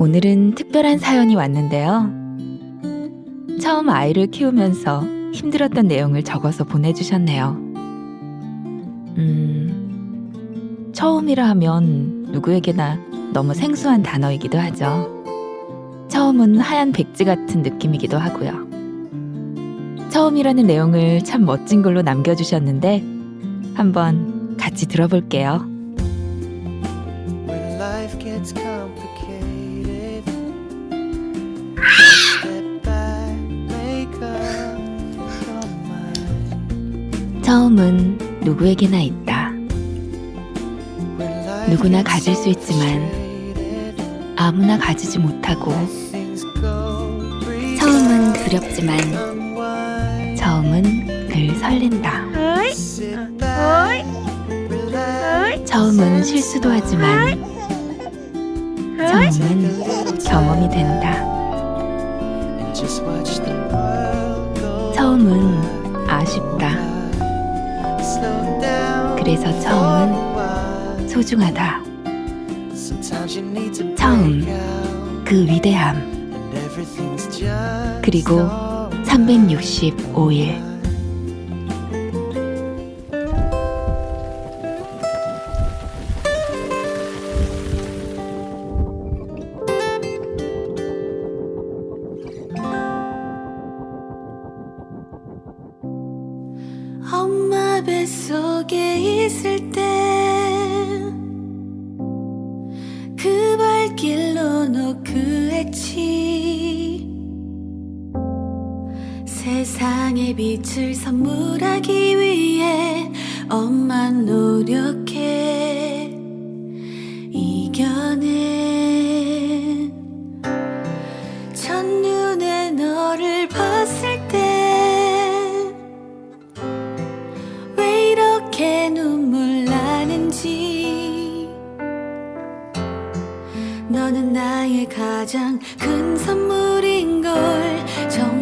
오늘은 특별한 사연이 왔는데요. 처음 아이를 키우면서 힘들었던 내용을 적어서 보내주셨네요. 음, 처음이라 하면 누구에게나 너무 생소한 단어이기도 하죠. 처음은 하얀 백지 같은 느낌이기도 하고요. 처음이라는 내용을 참 멋진 글로 남겨주셨는데 한번 같이 들어볼게요. 처음은 누구에게나 있다. 누구나 가질 수 있지만 아무나 가지지 못하고 처음은 두렵지만. 처음은 늘 설렌다. 처음은 실수도 하지만 처음은 경험이 된다. 처음은 아쉽다. 그래서 처음은. 소중하다. 처음. 그 위대함. 그리고 alright. 365일. 뱃속에 있을 때 그 발길로 노크했지. 세상에 빛을 선물하기 위해 엄마 노력해 이렇게 눈물 나는지. 너는 나의 가장 큰 선물인 걸 정